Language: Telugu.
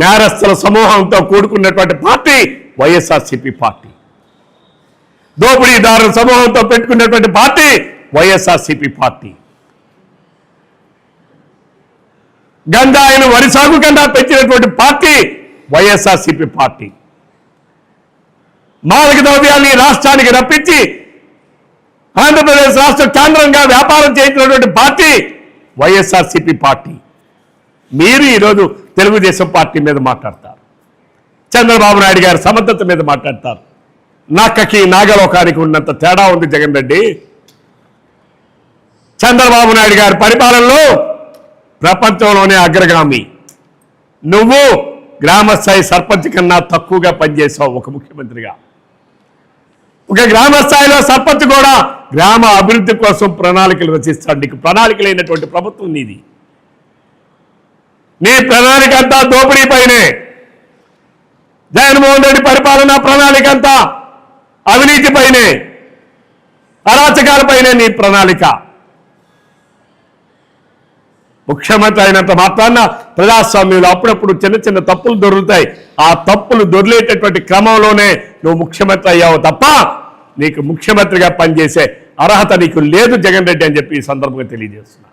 నేరస్తుల సమూహంతో కూడుకున్నటువంటి పార్టీ వైఎస్ఆర్సిపి పార్టీ. దోపిడీదారుల సమూహంతో పెట్టుకున్నటువంటి పార్టీ వైఎస్ఆర్సిపి పార్టీ. గంజాయిను వరి సాగు కన్నా పెంచినటువంటి పార్టీ వైఎస్ఆర్సిపి పార్టీ. మాదక ద్రవ్యాన్ని రాష్ట్రానికి రప్పించి ఆంధ్రప్రదేశ్ రాష్ట్ర కేంద్రంగా వ్యాపారం చేసినటువంటి పార్టీ వైఎస్ఆర్సిపి పార్టీ. మీరు ఈరోజు తెలుగుదేశం పార్టీ మీద మాట్లాడతారు. చంద్రబాబు నాయుడు గారి సమర్థత మీద మాట్లాడతారు. నక్కకి నాగలోకానికి ఉన్నంత తేడా ఉంది జగన్ రెడ్డి. చంద్రబాబు నాయుడు గారి పరిపాలనలో ప్రపంచంలోనే అగ్రగామి. నువ్వు గ్రామస్థాయి సర్పంచ్ కన్నా తక్కువగా పనిచేసావు ఒక ముఖ్యమంత్రిగా. ఒక గ్రామ స్థాయిలో సర్పంచ్ కూడా గ్రామ అభివృద్ధి కోసం ప్రణాళికలు రచిస్తాడు. నీకు ప్రణాళికలైనటువంటి ప్రభుత్వం నీది. నీ ప్రణాళిక అంతా దోపిడీ పైనే జగన్మోహన్ రెడ్డి పరిపాలన ప్రణాళిక అంతా అవినీతి పైనే అరాచకాలపైనే నీ ప్రణాళిక. ముఖ్యమంత్రి అయినంత మాత్రాన ప్రజాస్వామ్యంలో అప్పుడప్పుడు చిన్న చిన్న తప్పులు దొరుకుతాయి. ఆ తప్పులు దొరిలేటటువంటి క్రమంలోనే నువ్వు ముఖ్యమంత్రి అయ్యావు తప్ప నీకు ముఖ్యమంత్రిగా పనిచేసే అర్హత నీకు లేదు జగన్ రెడ్డి అని చెప్పి ఈ సందర్భంగా తెలియజేస్తున్నా.